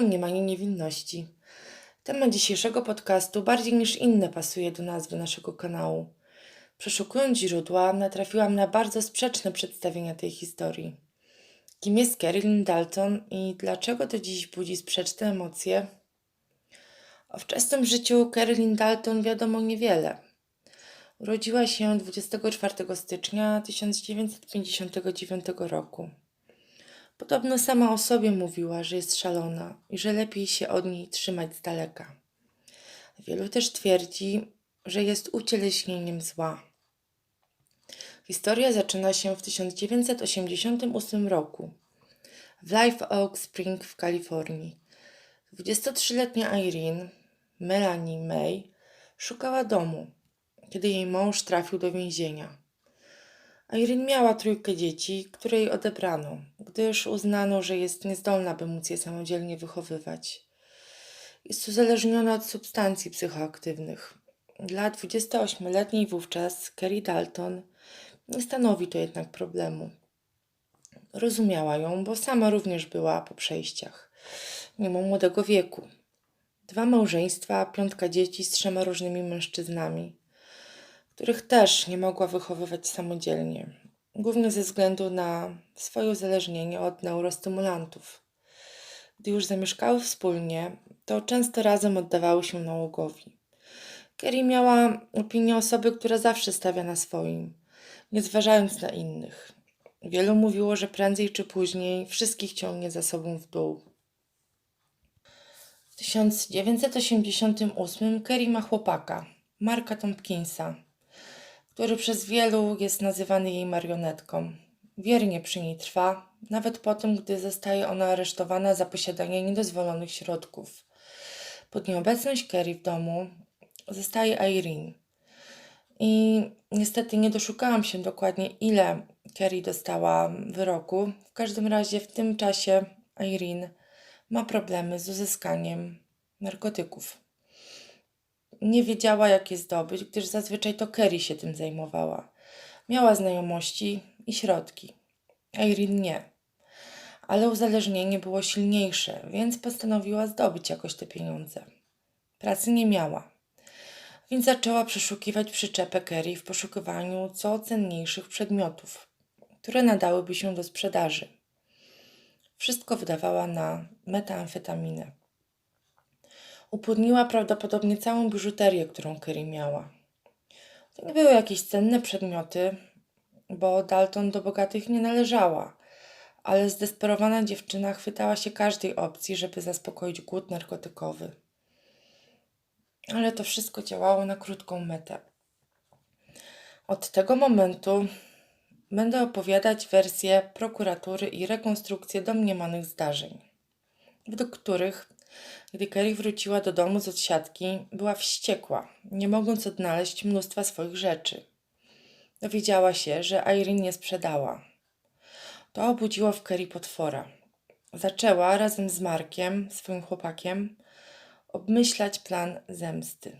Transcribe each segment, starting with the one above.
domniemanie niewinności. Temat dzisiejszego podcastu bardziej niż inne pasuje do nazwy naszego kanału. Przeszukując źródła, natrafiłam na bardzo sprzeczne przedstawienia tej historii. Kim jest Carolyn Dalton i dlaczego do dziś budzi sprzeczne emocje? O wczesnym życiu Carolyn Dalton wiadomo niewiele. Urodziła się 24 stycznia 1959 roku. Podobno sama o sobie mówiła, że jest szalona i że lepiej się od niej trzymać z daleka. Wielu też twierdzi, że jest ucieleśnieniem zła. Historia zaczyna się w 1988 roku w Live Oak Spring w Kalifornii. 23-letnia Irene, Melanie May, szukała domu, kiedy jej mąż trafił do więzienia. Irene miała trójkę dzieci, które jej odebrano, gdyż uznano, że jest niezdolna, by móc je samodzielnie wychowywać. Jest uzależniona od substancji psychoaktywnych. Dla 28-letniej wówczas Kerry Dalton nie stanowi to jednak problemu. Rozumiała ją, bo sama również była po przejściach, mimo młodego wieku. Dwa małżeństwa, piątka dzieci z trzema różnymi mężczyznami których też nie mogła wychowywać samodzielnie, głównie ze względu na swoje uzależnienie od neurostymulantów. Gdy już zamieszkały wspólnie, to często razem oddawały się nałogowi. Kerry miała opinię osoby, która zawsze stawia na swoim, nie zważając na innych. Wielu mówiło, że prędzej czy później wszystkich ciągnie za sobą w dół. W 1988 Kerry ma chłopaka, Marka Tompkinsa, który przez wielu jest nazywany jej marionetką. Wiernie przy niej trwa, nawet po tym, gdy zostaje ona aresztowana za posiadanie niedozwolonych środków. Pod nieobecność Kerry w domu zostaje Irene. I niestety nie doszukałam się dokładnie, ile Kerry dostała wyroku. W każdym razie w tym czasie Irene ma problemy z uzyskaniem narkotyków nie wiedziała, jak je zdobyć, gdyż zazwyczaj to Kerry się tym zajmowała. Miała znajomości i środki. Irene nie. Ale uzależnienie było silniejsze, więc postanowiła zdobyć jakoś te pieniądze. Pracy nie miała, więc zaczęła przeszukiwać przyczepę Kerry w poszukiwaniu co cenniejszych przedmiotów, które nadałyby się do sprzedaży. Wszystko wydawała na metamfetaminę. Upłynniła prawdopodobnie całą biżuterię, którą Kerry miała. To nie były jakieś cenne przedmioty, bo Dalton do bogatych nie należała, ale zdesperowana dziewczyna chwytała się każdej opcji, żeby zaspokoić głód narkotykowy. Ale to wszystko działało na krótką metę. Od tego momentu będę opowiadać wersję prokuratury i rekonstrukcję domniemanych zdarzeń, według których gdy Kerry wróciła do domu z odsiadki, była wściekła, nie mogąc odnaleźć mnóstwa swoich rzeczy. Dowiedziała się, że Irene nie sprzedała. To obudziło w Kerry potwora. Zaczęła razem z Markiem, swoim chłopakiem, obmyślać plan zemsty.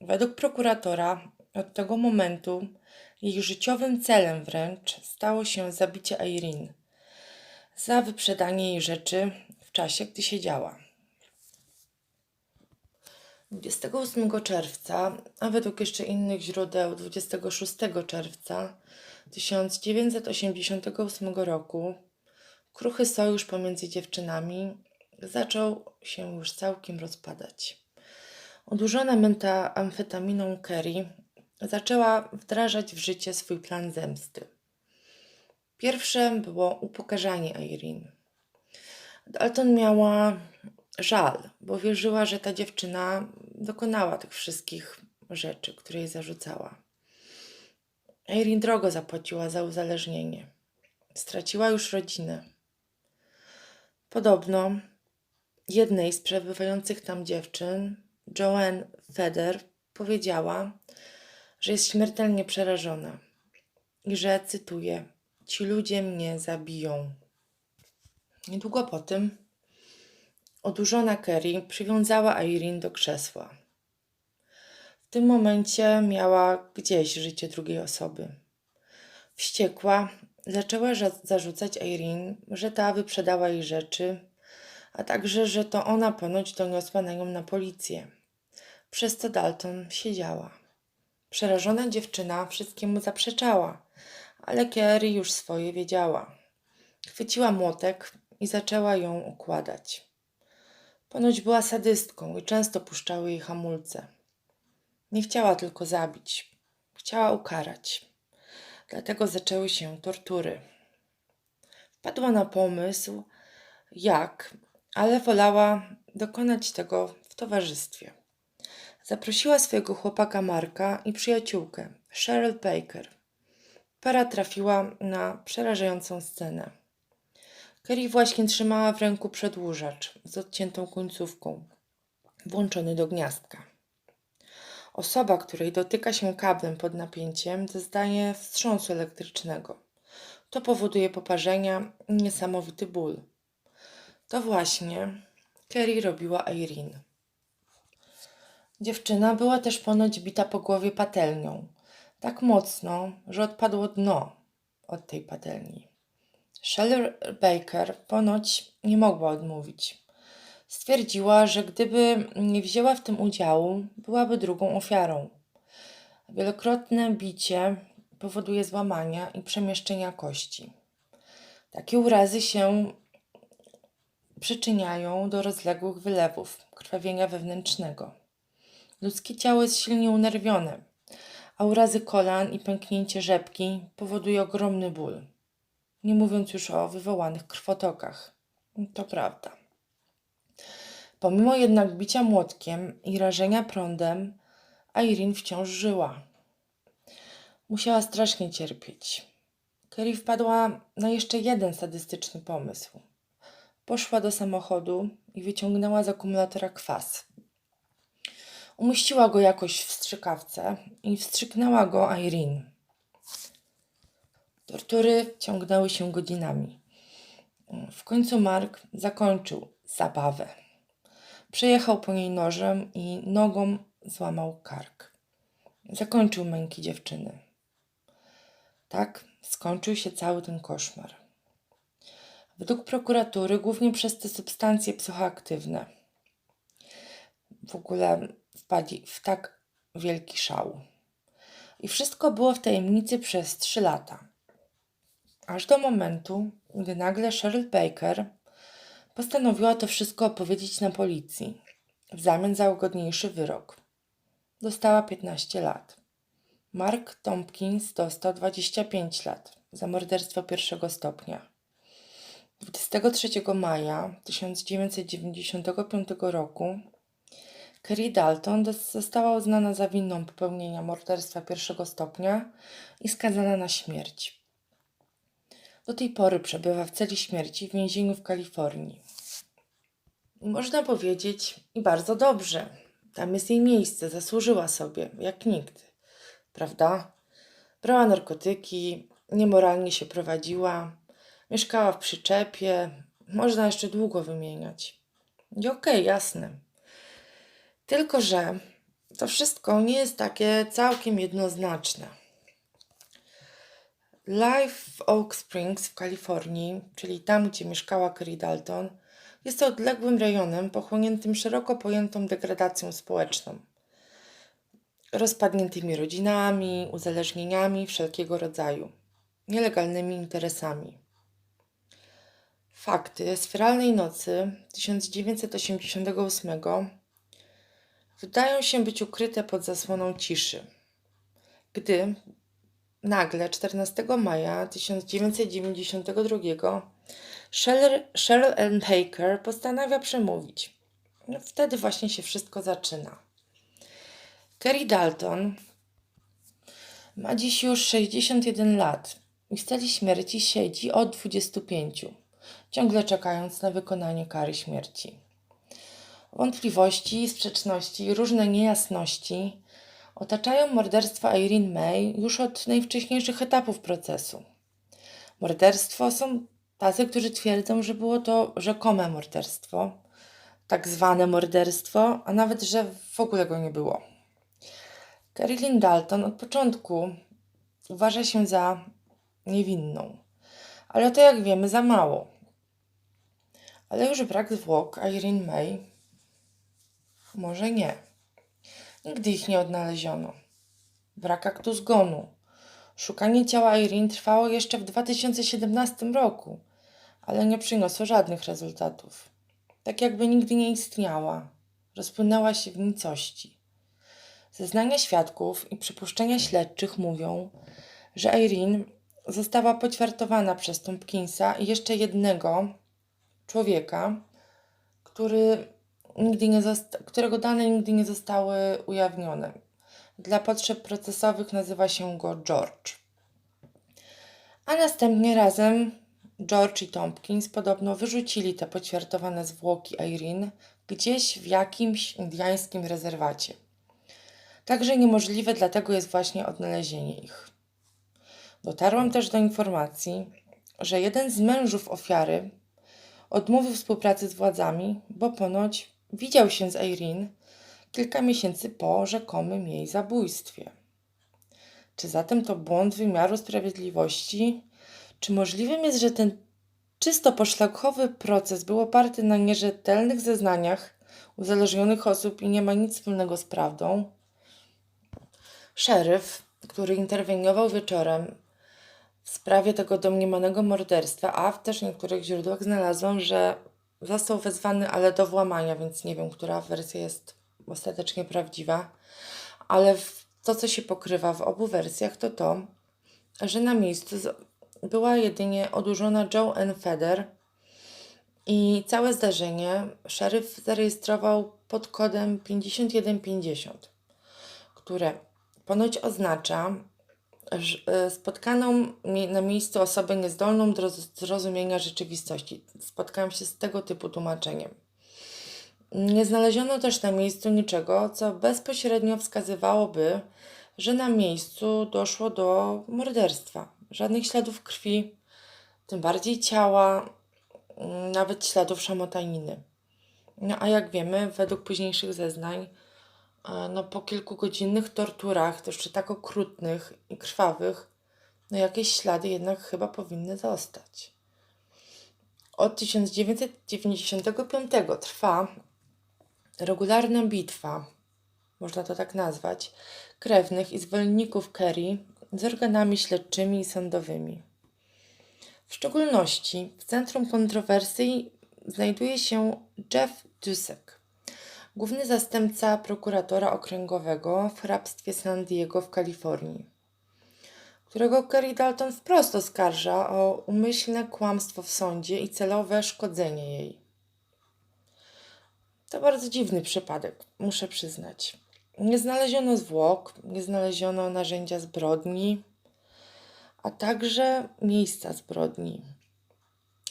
Według prokuratora od tego momentu jej życiowym celem wręcz stało się zabicie Irene za wyprzedanie jej rzeczy w czasie, gdy siedziała. 28 czerwca, a według jeszcze innych źródeł 26 czerwca 1988 roku kruchy sojusz pomiędzy dziewczynami zaczął się już całkiem rozpadać. Odurzona amfetaminą Kerry zaczęła wdrażać w życie swój plan zemsty. Pierwsze było upokarzanie Irene. Dalton miała żal, bo wierzyła, że ta dziewczyna dokonała tych wszystkich rzeczy, które jej zarzucała. Erin drogo zapłaciła za uzależnienie. Straciła już rodzinę. Podobno jednej z przebywających tam dziewczyn, Joanne Feder, powiedziała, że jest śmiertelnie przerażona i że, cytuję, ci ludzie mnie zabiją. Niedługo po tym Odurzona Kerry przywiązała Irene do krzesła. W tym momencie miała gdzieś życie drugiej osoby. Wściekła, zaczęła zarzucać Irene, że ta wyprzedała jej rzeczy, a także, że to ona ponoć doniosła na nią na policję. Przez to Dalton siedziała. Przerażona dziewczyna wszystkiemu zaprzeczała, ale Kerry już swoje wiedziała. Chwyciła młotek i zaczęła ją układać. Ponoć była sadystką i często puszczały jej hamulce. Nie chciała tylko zabić, chciała ukarać. Dlatego zaczęły się tortury. Wpadła na pomysł, jak, ale wolała dokonać tego w towarzystwie. Zaprosiła swojego chłopaka Marka i przyjaciółkę, Cheryl Baker. Para trafiła na przerażającą scenę. Kerry właśnie trzymała w ręku przedłużacz z odciętą końcówką, włączony do gniazdka. Osoba, której dotyka się kablem pod napięciem, dostaje wstrząsu elektrycznego. To powoduje poparzenia i niesamowity ból. To właśnie Kerry robiła Irene. Dziewczyna była też ponoć bita po głowie patelnią. Tak mocno, że odpadło dno od tej patelni. Shelley Baker ponoć nie mogła odmówić. Stwierdziła, że gdyby nie wzięła w tym udziału, byłaby drugą ofiarą. Wielokrotne bicie powoduje złamania i przemieszczenia kości. Takie urazy się przyczyniają do rozległych wylewów, krwawienia wewnętrznego. Ludzkie ciało jest silnie unerwione, a urazy kolan i pęknięcie rzepki powoduje ogromny ból. Nie mówiąc już o wywołanych krwotokach. To prawda. Pomimo jednak bicia młotkiem i rażenia prądem, Irene wciąż żyła. Musiała strasznie cierpieć. Kerry wpadła na jeszcze jeden sadystyczny pomysł. Poszła do samochodu i wyciągnęła z akumulatora kwas. Umieściła go jakoś w strzykawce i wstrzyknęła go Irene. Tortury ciągnęły się godzinami. W końcu Mark zakończył zabawę. Przejechał po niej nożem i nogą złamał kark. Zakończył męki dziewczyny. Tak skończył się cały ten koszmar. Według prokuratury głównie przez te substancje psychoaktywne. W ogóle wpadli w tak wielki szał. I wszystko było w tajemnicy przez trzy lata. Aż do momentu, gdy nagle Cheryl Baker postanowiła to wszystko opowiedzieć na policji w zamian za ugodniejszy wyrok. Dostała 15 lat. Mark Tompkins dostał 25 lat za morderstwo pierwszego stopnia. 23 maja 1995 roku Kerry Dalton została uznana za winną popełnienia morderstwa pierwszego stopnia i skazana na śmierć. Do tej pory przebywa w celi śmierci w więzieniu w Kalifornii. Można powiedzieć, i bardzo dobrze. Tam jest jej miejsce, zasłużyła sobie, jak nikt. Prawda? Brała narkotyki, niemoralnie się prowadziła, mieszkała w przyczepie, można jeszcze długo wymieniać. I okej, okay, jasne. Tylko, że to wszystko nie jest takie całkiem jednoznaczne. Life w Oak Springs w Kalifornii, czyli tam, gdzie mieszkała Kerry Dalton, jest odległym rejonem pochłoniętym szeroko pojętą degradacją społeczną, rozpadniętymi rodzinami, uzależnieniami wszelkiego rodzaju, nielegalnymi interesami. Fakty. Sferalnej Nocy 1988 wydają się być ukryte pod zasłoną ciszy, gdy nagle 14 maja 1992 Cheryl Ann Baker postanawia przemówić. No, wtedy właśnie się wszystko zaczyna. Kerry Dalton ma dziś już 61 lat i w celi śmierci siedzi od 25, ciągle czekając na wykonanie kary śmierci. Wątpliwości, sprzeczności różne niejasności otaczają morderstwa Irene May już od najwcześniejszych etapów procesu. Morderstwo są tacy, którzy twierdzą, że było to rzekome morderstwo, tak zwane morderstwo, a nawet, że w ogóle go nie było. Carolyn Dalton od początku uważa się za niewinną, ale to jak wiemy za mało. Ale już brak zwłok Irene May może nie. Nigdy ich nie odnaleziono. Brak aktu zgonu. Szukanie ciała Irene trwało jeszcze w 2017 roku, ale nie przyniosło żadnych rezultatów. Tak jakby nigdy nie istniała. Rozpłynęła się w nicości. Zeznania świadków i przypuszczenia śledczych mówią, że Irene została poćwiartowana przez Tompkinsa i jeszcze jednego człowieka, który nigdy nie którego dane nigdy nie zostały ujawnione. Dla potrzeb procesowych nazywa się go George. A następnie razem George i Tompkins podobno wyrzucili te poćwiartowane zwłoki Irene gdzieś w jakimś indiańskim rezerwacie. Także niemożliwe dlatego jest właśnie odnalezienie ich. Dotarłam też do informacji, że jeden z mężów ofiary odmówił współpracy z władzami, bo ponoć widział się z Irene kilka miesięcy po rzekomym jej zabójstwie. Czy zatem to błąd wymiaru sprawiedliwości? Czy możliwym jest, że ten czysto poszlakowy proces był oparty na nierzetelnych zeznaniach uzależnionych osób i nie ma nic wspólnego z prawdą? Szeryf, który interweniował wieczorem w sprawie tego domniemanego morderstwa, a w też niektórych źródłach znalazłam, że został wezwany, ale do włamania, więc nie wiem, która wersja jest ostatecznie prawdziwa. Ale to, co się pokrywa w obu wersjach, to to, że na miejscu była jedynie odurzona Joe N. Feder i całe zdarzenie szeryf zarejestrował pod kodem 5150, które ponoć oznacza spotkaną mi- na miejscu osobę niezdolną do roz- zrozumienia rzeczywistości. Spotkałam się z tego typu tłumaczeniem. Nie znaleziono też na miejscu niczego, co bezpośrednio wskazywałoby, że na miejscu doszło do morderstwa. Żadnych śladów krwi, tym bardziej ciała, mm, nawet śladów szamotaniny. No a jak wiemy, według późniejszych zeznań, e, no po kilkugodzinnych torturach, też czy tak okrutnych i krwawych, no jakieś ślady jednak chyba powinny zostać. Od 1995 trwa regularna bitwa, można to tak nazwać, krewnych i zwolenników Kerry z organami śledczymi i sądowymi. W szczególności w centrum kontrowersji znajduje się Jeff Dusek, główny zastępca prokuratora okręgowego w hrabstwie San Diego w Kalifornii, którego Kerry Dalton wprost oskarża o umyślne kłamstwo w sądzie i celowe szkodzenie jej. To bardzo dziwny przypadek, muszę przyznać. Nie znaleziono zwłok, nie znaleziono narzędzia zbrodni, a także miejsca zbrodni.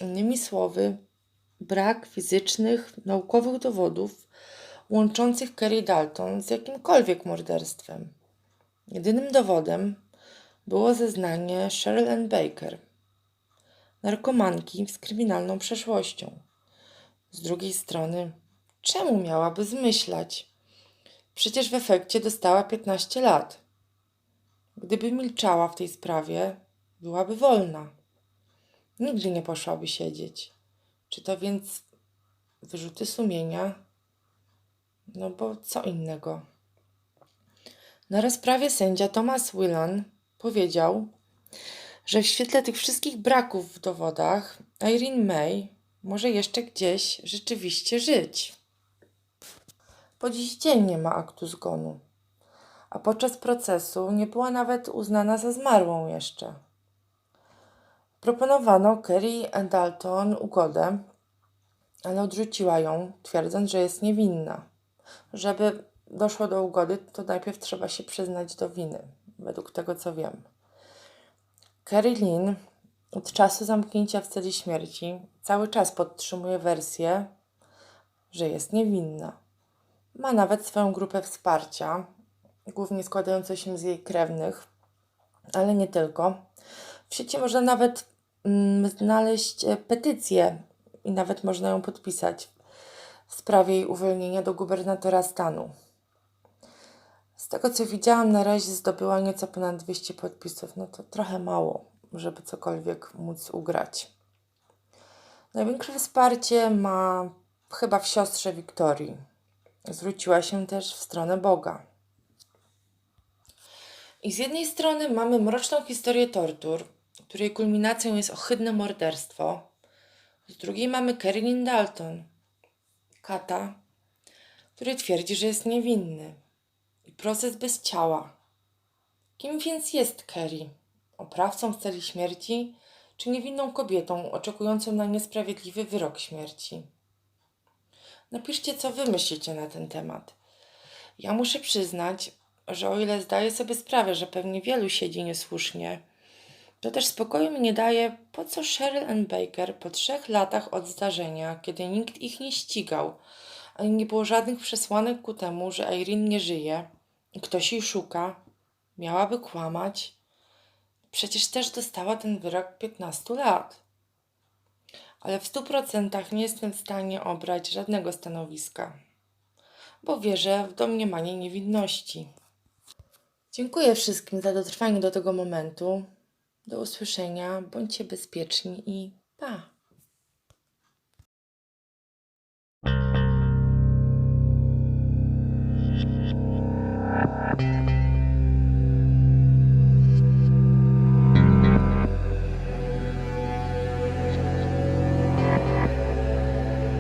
Innymi słowy, brak fizycznych, naukowych dowodów łączących Kerry Dalton z jakimkolwiek morderstwem. Jedynym dowodem było zeznanie Cheryl Ann Baker, narkomanki z kryminalną przeszłością. Z drugiej strony, czemu miałaby zmyślać? Przecież w efekcie dostała 15 lat. Gdyby milczała w tej sprawie, byłaby wolna. Nigdy nie poszłaby siedzieć. Czy to więc wyrzuty sumienia? No bo co innego? Na rozprawie sędzia Thomas Whelan powiedział, że w świetle tych wszystkich braków w dowodach Irene May może jeszcze gdzieś rzeczywiście żyć. Po dziś dzień nie ma aktu zgonu, a podczas procesu nie była nawet uznana za zmarłą jeszcze. Proponowano Kerry Dalton ugodę, ale odrzuciła ją, twierdząc, że jest niewinna. Żeby doszło do ugody, to najpierw trzeba się przyznać do winy, według tego co wiem. Kerry Lynn od czasu zamknięcia w celi śmierci cały czas podtrzymuje wersję, że jest niewinna. Ma nawet swoją grupę wsparcia, głównie składającą się z jej krewnych, ale nie tylko. W sieci można nawet mm, znaleźć e, petycję i nawet można ją podpisać w sprawie jej uwolnienia do gubernatora stanu. Z tego co widziałam, na razie zdobyła nieco ponad 200 podpisów. No to trochę mało, żeby cokolwiek móc ugrać. Największe wsparcie ma chyba w siostrze Wiktorii. Zwróciła się też w stronę Boga. I z jednej strony mamy mroczną historię tortur, której kulminacją jest ohydne morderstwo. Z drugiej mamy Kerrin Dalton, kata, który twierdzi, że jest niewinny. I proces bez ciała. Kim więc jest Kerry? Oprawcą w celi śmierci, czy niewinną kobietą oczekującą na niesprawiedliwy wyrok śmierci? Napiszcie, co wy myślicie na ten temat. Ja muszę przyznać, że o ile zdaję sobie sprawę, że pewnie wielu siedzi niesłusznie, to też spokoju mi nie daje, po co Cheryl and Baker po trzech latach od zdarzenia, kiedy nikt ich nie ścigał, ani nie było żadnych przesłanek ku temu, że Irene nie żyje ktoś jej szuka, miałaby kłamać. Przecież też dostała ten wyrok 15 lat. Ale w stu procentach nie jestem w stanie obrać żadnego stanowiska, bo wierzę w domniemanie niewinności. Dziękuję wszystkim za dotrwanie do tego momentu. Do usłyszenia, bądźcie bezpieczni i pa! Thank